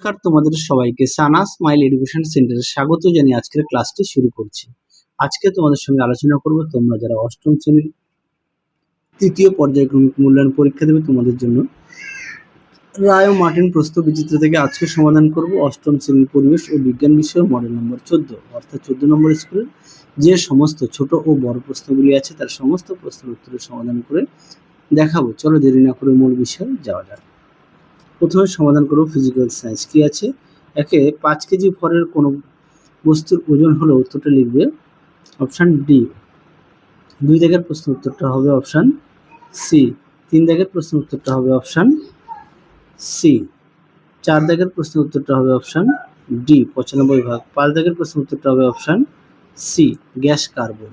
নমস্কার তোমাদের সবাইকে সানা স্মাইল এডুকেশন সেন্টারে স্বাগত জানিয়ে আজকের ক্লাসটি শুরু করছি। আজকে তোমাদের সঙ্গে আলোচনা করব, তোমরা যারা অষ্টম শ্রেণির তৃতীয় পর্যায়ক্রমিক মূল্যায়ন পরীক্ষা দেবে, তোমাদের জন্য রায় ও মার্টিন প্রশ্ন বিচিত্র থেকে আজকে সমাধান করব অষ্টম শ্রেণির পরিবেশ ও বিজ্ঞান বিষয়ের মডেল নম্বর চোদ্দ। অর্থাৎ চোদ্দ নম্বর স্কুলের যে সমস্ত ছোট ও বড় প্রশ্নগুলি আছে, তার সমস্ত প্রশ্নের উত্তরের সমাধান করে দেখাবো। চলো দেরি না করে মূল বিষয়ে যাওয়া যাক। প্রথমে সমাধান করব ফিজিক্যাল সায়েন্স কি আছে? একে পাঁচ কেজি ভরের কোনো বস্তুর ওজন হলো উত্তরটা লিখবে অপশান ডি দুই দাগের প্রশ্ন উত্তরটা হবে অপশান সি তিন দাগের প্রশ্ন উত্তরটা হবে অপশান সি চার দাগের প্রশ্ন উত্তরটা হবে অপশান ডি পঁচানব্বই ভাগ। পাঁচ দাগের প্রশ্ন উত্তরটা হবে অপশান সি গ্যাস কার্বন।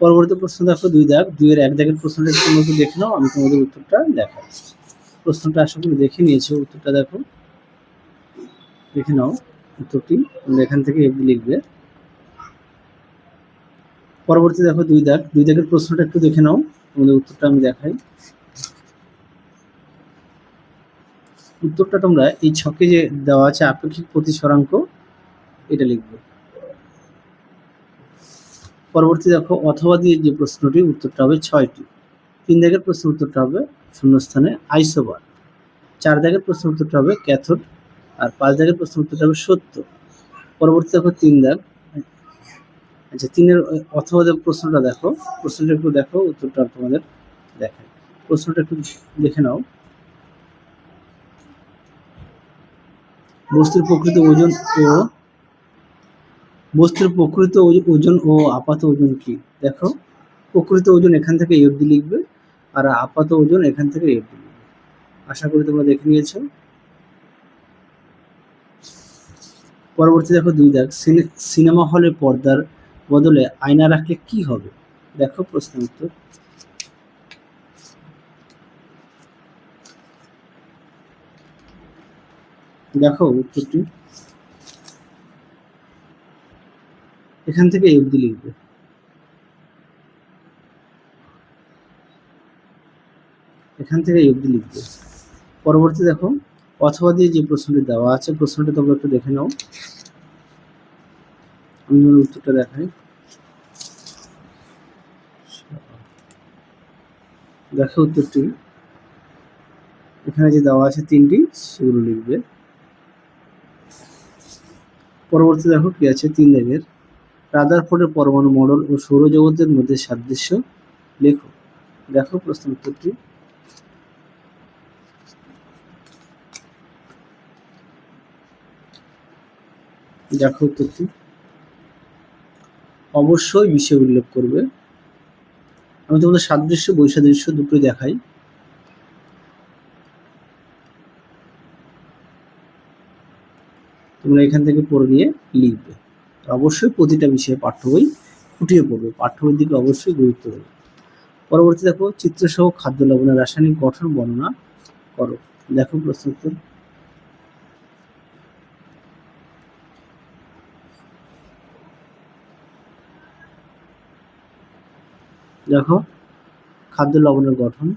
পরবর্তী প্রশ্ন দেখো, দুই দাগ। দুইয়ের এক দাগের প্রশ্নটা তোমরা দেখে নাও, আমি তোমাদের উত্তরটা দেখাই প্রশ্নটা আশা করি দেখে নিয়েছো, উত্তরটা দেখো। দেখে নাও উত্তরটি এখান থেকে লিখবে। পরবর্তী দেখো দুই দাগ। দুই দাগের প্রশ্নটা একটু দেখে নাও, তোমাদের উত্তরটা আমি দেখাই। উত্তরটা তোমরা এই ছকে যে দেওয়া আছে আপেক্ষিক প্রতিসরাঙ্ক, এটা লিখবে। পরবর্তী দেখো, অথবা দিয়ে যে প্রশ্নটি, উত্তরটা হবে ছয়টি। তিন দাগের প্রশ্ন উত্তরটা হবে শূন্যস্থানে আইসোবার। চার দাগের প্রশ্ন উত্তরটা হবে ক্যাথোড আর পাঁচ দাগের প্রশ্ন উত্তরটা হবে সত্য। পরবর্তী দেখো তিন দাগ। আচ্ছা তিনের অথবা প্রশ্নটা দেখো। প্রশ্নটা একটু দেখো, উত্তরটা তোমাদের দেখায় প্রশ্নটা একটু দেখে নাও। বস্তুর প্রকৃত ওজন ও বস্তুর প্রকৃত ওজ- ওজন ও আপাত ওজন কি? দেখো। প্রকৃত ওজন এখান থেকে এফডি লিখবে আর আপাত ওজন এখান থেকে এফডি লিখবে। আশা করি তোমরা দেখে নিয়েছো। পরবর্তী দেখো দুই সিনে- সিনেমা হলে পর্দার বদলে আয়না রাখলে কি হবে? দেখো প্রশ্ন উত্তর। দেখো উত্তরটি। এখান থেকে এফডি লিখবে। এখান থেকে এফডি লিখবে। পরবর্তী দেখো, অথবা দিয়ে যে প্রশ্নটি দেওয়া আছে, প্রশ্নটি তোমরা একটু দেখে নাও। আমি উত্তরটা দেখাই। দেখো উত্তরটি। এখানে যে দেওয়া আছে তিনটি, সেগুলো লিখবে। পরবর্তী দেখো কি আছে, তিন দাগের রাদারফোর্ডের পরমাণু মডেল ও সৌরজগতের মধ্যে সাদৃশ্য। লেখো। দেখো প্রশ্ন উত্তরটি। দেখো উত্তরটি অবশ্যই বিষয় উল্লেখ করবে। আমি তোমাদের সাদৃশ্য, বৈসাদৃশ্য দুটোই দেখাই। তোমরা এখান থেকে পড়ে নিয়ে লিখবে। অবশ্যই প্রতিটা বিষয়ে পাঠ্য বই খুঁটিয়ে পড়বে। পাঠ্য বইয়ের দিকে অবশ্যই গুরুত্ব দেবে। পরবর্তী দেখো, চিত্রসহ খাদ্য লবণের রাসায়নিক গঠন বর্ণনা করো। দেখো প্রশ্ন উত্তর। দেখো, খাদ্য লবণের গঠন।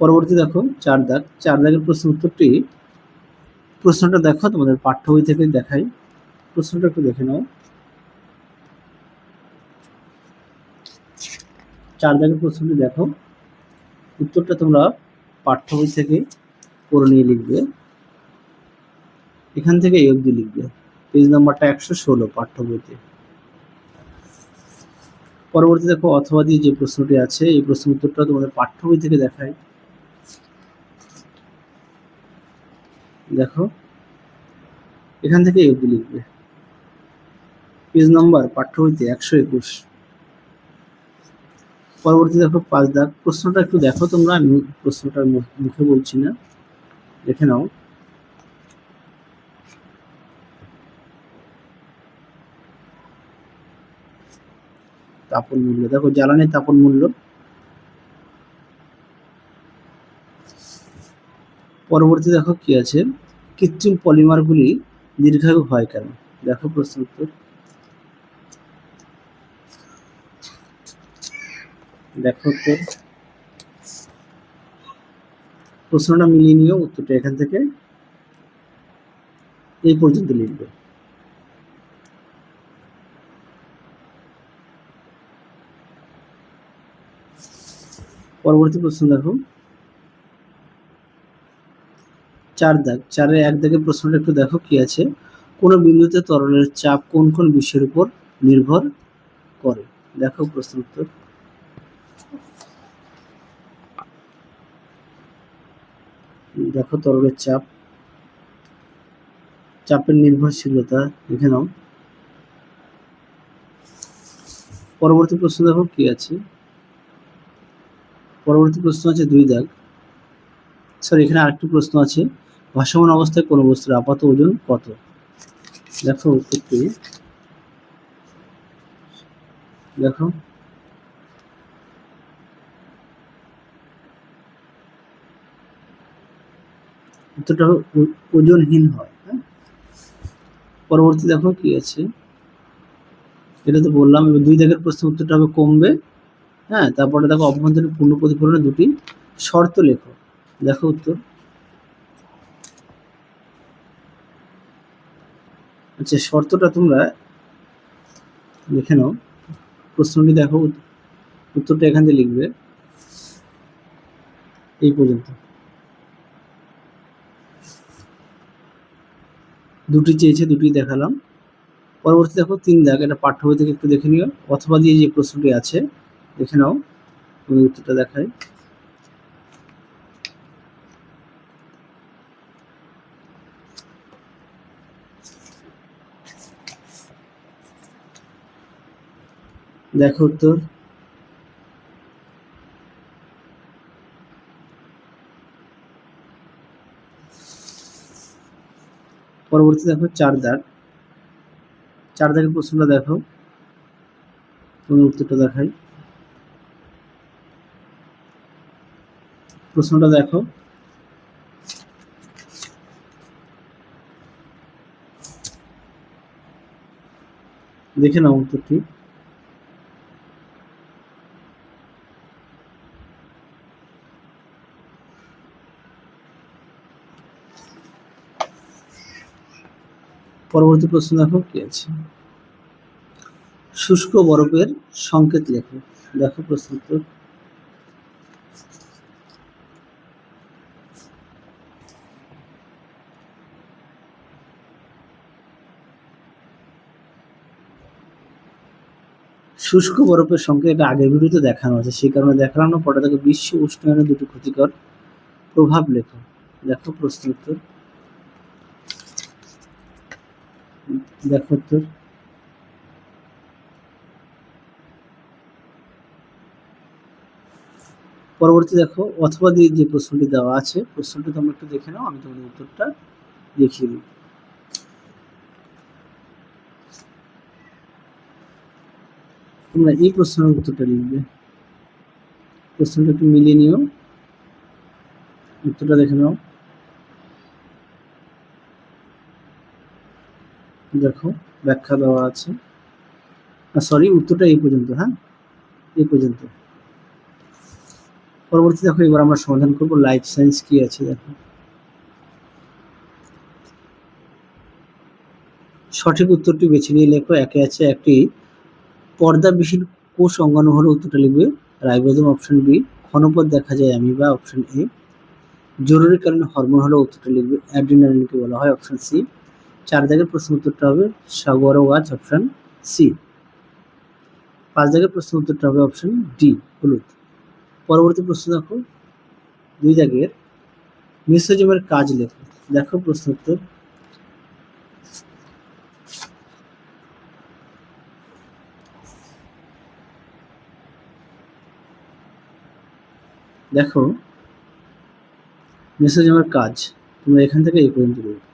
পরবর্তী দেখো, চার দাগ। চার দাগের প্রশ্ন উত্তরটি, প্রশ্নটা দেখো, তোমাদের পাঠ্য বই থেকে দেখাই। প্রশ্নটা একটু দেখে নাও। চার দাগের প্রশ্নটি দেখো। উত্তরটা তোমরা পাঠ্য বই থেকে পড়ে নিয়ে লিখবে। এখান থেকে এই অবধি লিখবে। পেজ নাম্বারটা একশো ষোলো পাঠ্য বইতে পরবর্তী দেখো অথবা দিয়ে যে প্রশ্নটি আছে, এই প্রশ্ন উত্তরটা তোমাদের পাঠ্য বই থেকে দেখায় দেখো, এখান থেকে এফডি লিখবে। পেজ নাম্বার পাঠ্য বইতে একশো একুশ। পরবর্তী দেখো পাঁচ দাগ। প্রশ্নটা একটু দেখো তোমরা, আমি প্রশ্নটার মুখে বলছি না। দেখে নাও। তাপন মূল্য। দেখো জ্বালানি তাপন মূল্য। পরবর্তী দেখো কি আছে? কৃত্রিম পলিমারগুলি দীর্ঘায়ু হয় কেন? দেখো প্রশ্ন উত্তর। দেখো উত্তর। প্রশ্নটা মিলিয়ে নিও উত্তরটা এখান থেকে। এই পর্যন্ত লিখবে। পরবর্তী প্রশ্ন দেখো। চার দাগ। চারের এক দাগের প্রশ্নটা একটু দেখো কি আছে। কোন বিন্দুতে তরলের চাপ কোন কোন বিষয়ের উপর নির্ভর করে? দেখো প্রশ্ন উত্তর। দেখো তরলের চাপ। চাপের নির্ভরশীলতা লিখে নাও। পরবর্তী প্রশ্ন দেখো কি আছে। পরবর্তী প্রশ্ন আছে দুই দাগ। স্যার এখানে আরেকটি প্রশ্ন আছে। ভাসমান অবস্থায় কোনো বস্তুর আপাত ওজন কত? দেখো উত্তরটি। দেখো। উত্তরটা ওজনহীন হয় হ্যাঁ? পরবর্তী দেখো কি আছে। এটা তো বললাম দুই দাগের প্রশ্ন উত্তরটা হবে কমবে। হ্যাঁ তারপরে দেখো অভ্যন্তরীণ পূর্ণ প্রতিফলনের দুটি শর্ত লেখো। দেখো উত্তর। আচ্ছা শর্তটা তোমরা লিখে নাও। প্রশ্নটি দেখো উত্তরটা এখান থেকে লিখবে। এই পর্যন্ত। দুটি চেয়েছে, দুটি দেখালাম। পরবর্তী দেখো তিন দাগ, এটা পাঠ্য বই থেকে একটু দেখে নিও। অথবা দিয়ে যে প্রশ্নটি আছে দেখে নাও তুমি উত্তরটা দেখাই। দেখো উত্তর। পরবর্তী দেখো চার দাগ চার দাগের প্রশ্নটা দেখো তুমি উত্তরটা দেখাই। প্রশ্নটা দেখো। দেখে নাও উত্তরটি। পরবর্তী প্রশ্ন দেখো, কি আছে? শুষ্ক বরফের সংকেত লেখো। দেখো প্রশ্ন উত্তর। শুষ্ক বরফের সংকেত এটা আগের ভিডিওতে দেখানো আছে। সেই কারণে দেখানো পরে দেখো বিশ্ব উষ্ণায়নের দুটি ক্ষতিকর প্রভাব লেখো। দেখো প্রশ্ন উত্তর দেখো উত্তর। পরবর্তী দেখো, অথবা দিয়ে যে প্রশ্নটি দেওয়া আছে প্রশ্নটি তোমরা একটু দেখে নাও, আমি তোমাদের উত্তরটা দেখিয়ে দিই। তোমরা এই প্রশ্নের উত্তরটা লিখবে। প্রশ্নটা একটু মিলিয়ে নিও। উত্তরটা দেখে নাও। দেখো, ব্যাখ্যা দেওয়া আছে। সরি উত্তরটা এই পর্যন্ত হ্যাঁ? এই পর্যন্ত। পরবর্তী দেখো, এবার আমরা সমাধান করব। লাইফ সায়েন্স কি আছে, দেখো। সঠিক উত্তরটি বেছে নিয়ে লেখো। একে আছে একটি পর্দাবিহীন কোষ অঙ্গাণু হলো উত্তরটা লিখবে রাইবোজোম অপশন বি ক্ষণপথ দেখা যায় আমি বা অপশন এ। জরুরিকালীন হরমোন হলো উত্তরটা লিখবে অ্যাড্রিনালিনকে বলা হয় অপশন সি। চার দাগের প্রশ্ন উত্তরটা হবে সাগর ওয়াচ অপশন সি। পাঁচ দাগের প্রশ্ন উত্তরটা হবে অপশন ডি, হলুদ। পরবর্তী প্রশ্ন দেখো। দুই দাগের মিসোজমের কাজ লেখো। দেখো প্রশ্ন উত্তর। দেখো মেসোজমের কাজ। তোমরা এখান থেকে এই পর্যন্ত লিখবে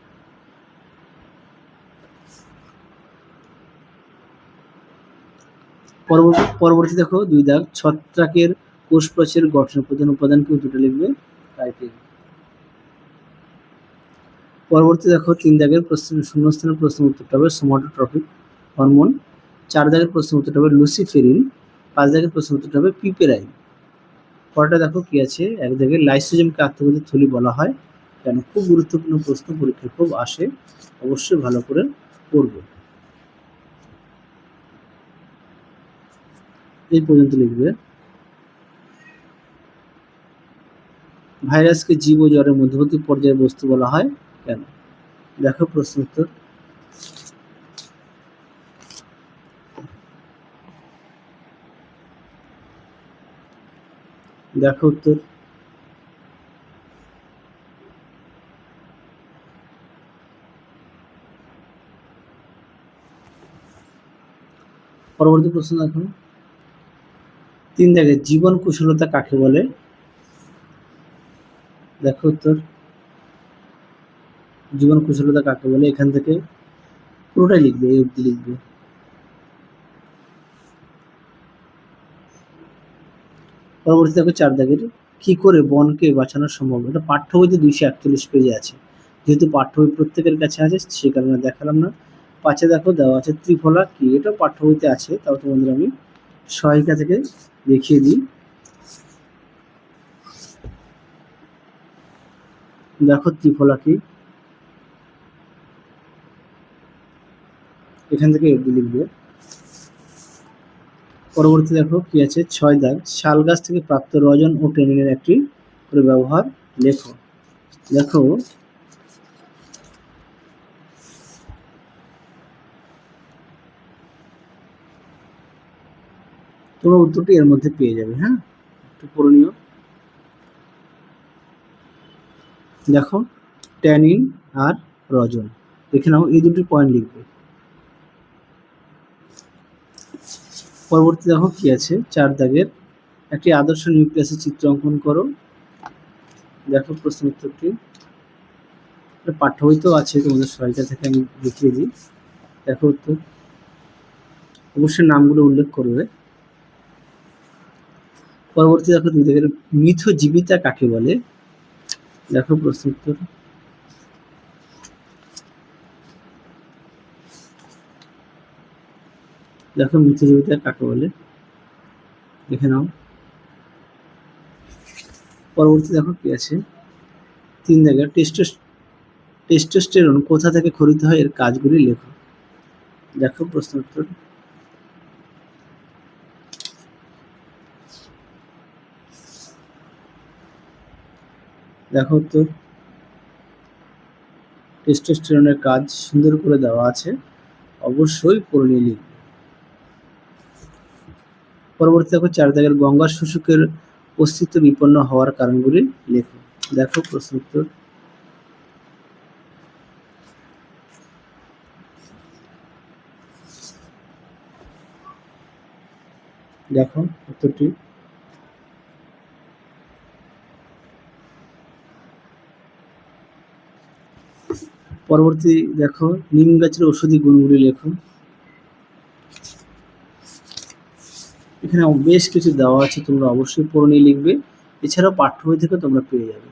পরবর্তী দেখো, দুই দাগ, ছত্রাকের কোষ প্রাচীর গঠনের প্রধান উপাদান উপাদানকে দুটো লিখবে? রাইটিং। পরবর্তী দেখো, তিন দাগের প্রশ্ন, শূন্যস্থানের প্রশ্ন উত্তরটা হবে সোমাটোট্রফিক হরমোন চার দাগের প্রশ্ন উত্তরটা হবে লুসিফেরিন পাঁচ দাগের প্রশ্ন উত্তরটা হবে পিপেরাইন পরটা দেখো কি আছে? এক জায়গায় লাইসোজোমকে আত্মঘাতী থলি বলা হয়। কেন? খুব গুরুত্বপূর্ণ প্রশ্ন, পরীক্ষায় খুব আসে। অবশ্যই ভালো করে পড়বে। এই পর্যন্ত লিখবে। ভাইরাসকে জীব জ্বরের মধ্যবর্তী পর্যায়ের বস্তু বলা হয়। কেন? দেখো প্রশ্ন উত্তর। দেখো উত্তর। পরবর্তী প্রশ্ন দেখো। তিন জায়গায় জীবন কুশলতা কাকে বলে? দেখো উত্তর। জীবন কুশলতা কাকে বলে? এখান থেকে পুরোটাই লিখবে, এই অব্দি লিখবে। পরবর্তী দেখো চার দাগের কি করে বনকে বাঁচানো সম্ভব? এটা পাঠ্য বইতে দুইশো একচল্লিশ পেজে আছে। যেহেতু পাঠ্য বই প্রত্যেকের কাছে আছে, সে কারণে দেখালাম না। পাঁচে দেখো দেওয়া আছে ত্রিফলা কি? এটা পাঠ্য বইতে আছে। তাও তোমাদের আমি সহায়িকা থেকে দেখিয়ে দিই। দেখো ত্রিফলা কি? এখান থেকে এটি লিখবে। পরবর্তী দেখো কি আছে? ছয় দাগ। শাল গাছ থেকে প্রাপ্ত রজন ও টেনিনের একটি করে ব্যবহার লেখো। দেখো, তোমরা উত্তরটি এর মধ্যে পেয়ে যাবে হ্যাঁ? একটু পড়ে দেখো, ট্যানিন আর রজন। দেখে নাও, এই দুটি পয়েন্ট লিখবে। পরবর্তী দেখো কি আছে? চার দাগের একটি আদর্শ নিউক্লিয়াসের চিত্র অঙ্কন করো। দেখো প্রশ্ন উত্তরটি পাঠ্য তো আছে, তোমাদের সহায়িকা থেকে আমি দেখিয়ে দিই। দেখো উত্তর। অবশ্যই নামগুলো উল্লেখ করবে। পরবর্তী দেখো দুই দাগের মিথ জীবিতা কাকে বলে? দেখো প্রশ্ন উত্তর দেখো মিথ্যাজীবিতা কাকে বলে? দেখে নাও। পরবর্তী দেখো কি আছে? তিন জায়গায় টেস্টোস টেস্টোস্টেরন কোথা থেকে খরিত হয় এর কাজগুলি লেখো। দেখো প্রশ্ন উত্তর। দেখো উত্তর। টেস্টোস্টেরনের কাজ সুন্দর করে দেওয়া আছে। অবশ্যই পড়ে লিখবে পরবর্তী দেখো চার দাগের গঙ্গা শুশুকের অস্তিত্ব বিপন্ন হওয়ার কারণগুলি লেখো। দেখো প্রশ্ন উত্তর। দেখো উত্তরটি। পরবর্তী দেখো, নিম গাছের ঔষধি গুণগুলি লেখো। এখানে বেশ কিছু দেওয়া আছে, তোমরা অবশ্যই পড়ে নিয়ে লিখবে। এছাড়াও পাঠ্য বই থেকে তোমরা পেয়ে যাবে।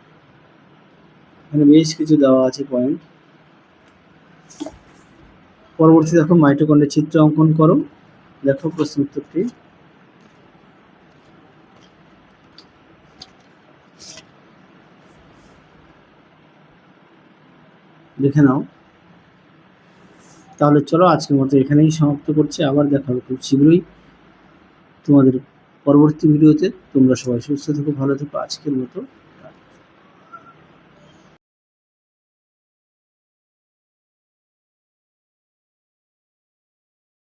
এখানে বেশ কিছু দেওয়া আছে পয়েন্ট পরবর্তী দেখো মাইটোকন্ডের চিত্র অঙ্কন করো। দেখো প্রশ্ন উত্তরটি। দেখে নাও। তাহলে চলো, আজকের মতো এখানেই সমাপ্ত করছি। আবার দেখা হবে খুব শীঘ্রই। তোমাদের পরবর্তী ভিডিওতে তোমরা সবাই সুস্থ থেকো ভালো থেকো। আজকের মতো